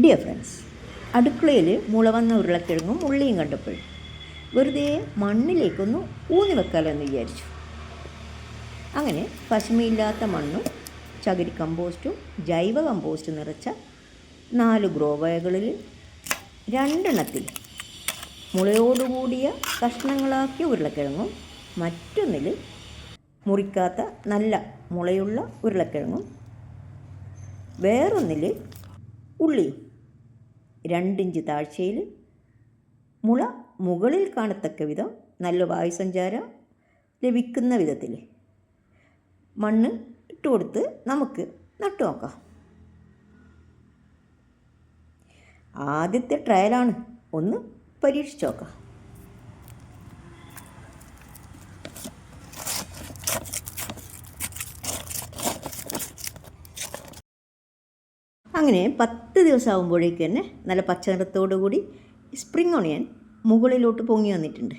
Dear friends അടുക്കളയിൽ മുള വന്ന ഉരുളക്കിഴങ്ങും ഉള്ളിയും കണ്ടപ്പോൾ വെറുതെ മണ്ണിലേക്കൊന്ന് ഊന്നി വെക്കാലെന്ന് വിചാരിച്ചു. അങ്ങനെ പശുമയില്ലാത്ത മണ്ണും ചകിരി കമ്പോസ്റ്റും ജൈവ കമ്പോസ്റ്റും നിറച്ച നാല് ഗ്രോവയകളിൽ രണ്ടെണ്ണത്തിൽ മുളയോടുകൂടിയ കഷ്ണങ്ങളാക്കിയ ഉരുളക്കിഴങ്ങും മറ്റൊന്നിൽ മുറിക്കാത്ത നല്ല മുളയുള്ള ഉരുളക്കിഴങ്ങും വേറൊന്നിൽ ഉള്ളിയും രണ്ടിഞ്ച് താഴ്ചയിൽ. മുള മുകളിൽ കാണത്തക്ക വിധം നല്ല വായുസഞ്ചാരം ലഭിക്കുന്ന വിധത്തിൽ. മണ്ണ് ഇട്ട് കൊടുത്ത് നമുക്ക് നട്ടു നോക്കാം. ആദ്യത്തെ ട്രയലാണ് ഒന്ന് പരീക്ഷിച്ച് നോക്കാം. അങ്ങനെ പത്ത് ദിവസം ആകുമ്പോഴേക്ക് തന്നെ നല്ല പച്ച നിറത്തോടു കൂടി സ്പ്രിംഗ് ഓണിയൻ മുകളിലോട്ട് പൊങ്ങി വന്നിട്ടുണ്ട്.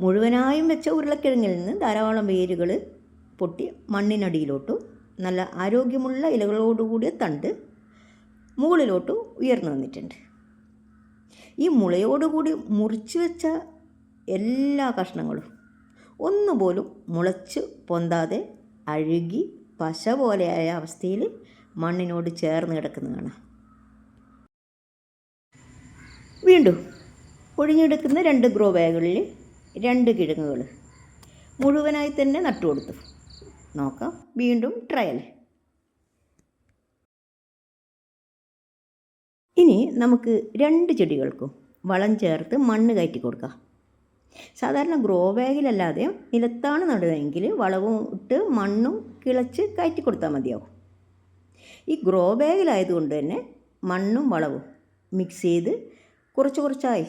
മുഴുവനായും വെച്ച ഉരുളക്കിഴങ്ങിൽ നിന്ന് ധാരാളം വേരുകൾ പൊട്ടി മണ്ണിനടിയിലോട്ടും നല്ല ആരോഗ്യമുള്ള ഇലകളോടുകൂടിയ തണ്ട് മുകളിലോട്ട് ഉയർന്നു വന്നിട്ടുണ്ട്. ഈ മുളയോടുകൂടി മുറിച്ച് വെച്ച എല്ലാ കഷ്ണങ്ങളും ഒന്നുപോലും മുളച്ച് പൊന്താതെ അഴുകി പശ പോലെയായ അവസ്ഥയിൽ മണ്ണിനോട് ചേർന്ന് കിടക്കുന്നത് കാണാം വീണ്ടും ഒഴിഞ്ഞെടുക്കുന്ന രണ്ട് ഗ്രോ ബാഗുകളിൽ രണ്ട് കിഴങ്ങുകൾ മുഴുവനായി തന്നെ നട്ടുകൊടുത്തു. നോക്കാം. വീണ്ടും ട്രയൽ. ഇനി നമുക്ക് രണ്ട് ചെടികൾക്കും വളം ചേർത്ത് മണ്ണ് കയറ്റി കൊടുക്കാം. സാധാരണ ഗ്രോ ബാഗിലല്ലാതെ നിലത്താണ് നടുന്നതെങ്കിൽ വളവും ഇട്ട് മണ്ണും കിളച്ച് കയറ്റി കൊടുത്താൽ മതിയാവും. ഈ ഗ്രോ ബാഗിലായതുകൊണ്ട് തന്നെ മണ്ണും വളവും മിക്സ് ചെയ്ത് കുറച്ച് കുറച്ചായി.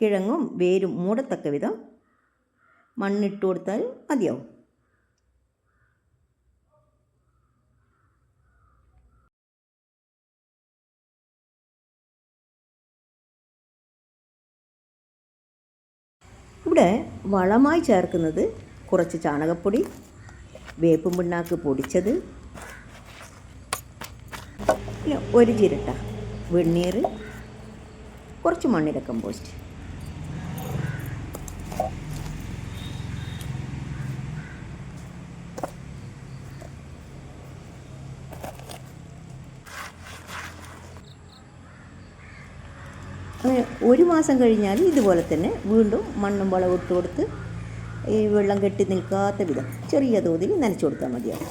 കിഴങ്ങും വേരും മൂടത്തക്ക വിധം മണ്ണിട്ട് കൊടുത്താൽ മതിയാവും. ഇവിടെ വളമായി ചേർക്കുന്നത് കുറച്ച് ചാണകപ്പൊടി വേപ്പും പിണ്ണാക്ക് പൊടിച്ചത് പിന്നെ ഒരു ചിരട്ട വെണ്ണീർ കുറച്ച് മണ്ണിര കമ്പോസ്റ്റ് ഒരു മാസം കഴിഞ്ഞാൽ ഇതുപോലെ തന്നെ വീണ്ടും മണ്ണും വളം ഇട്ട് കൊടുത്ത് ഈ വെള്ളം കെട്ടി നിൽക്കാത്ത വിധം ചെറിയ തോതിൽ നനച്ചു കൊടുത്താൽ മതിയാവും.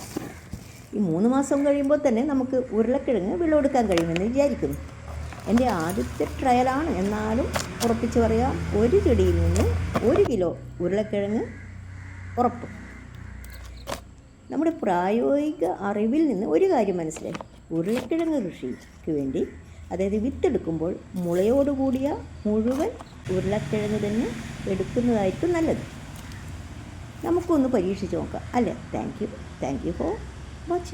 ഈ മൂന്ന് മാസം കഴിയുമ്പോൾ തന്നെ നമുക്ക് ഉരുളക്കിഴങ്ങ് വിളവെടുക്കാൻ കഴിയുമെന്ന് വിചാരിക്കുന്നു. എന്റെ ആദ്യത്തെ ട്രയലാണ്. എന്നാലും ഉറപ്പിച്ച് പറയാം ഒരു ചെടിയിൽ നിന്ന് ഒരു കിലോ ഉരുളക്കിഴങ്ങ് ഉറപ്പ്. നമ്മുടെ പ്രായോഗിക അറിവിൽ നിന്ന് ഒരു കാര്യം മനസ്സിലായി. ഉരുളക്കിഴങ്ങ് കൃഷിക്ക് വേണ്ടി അതായത് വിത്തെടുക്കുമ്പോൾ മുളയോടുകൂടിയ മുഴുവൻ ഉരുളക്കിഴങ്ങ് തന്നെ എടുക്കുന്നതായിരിക്കും നല്ലത്. നമുക്കൊന്ന് പരീക്ഷിച്ച് നോക്കാം. അല്ലേ? Thank you. Thank you for Botinha.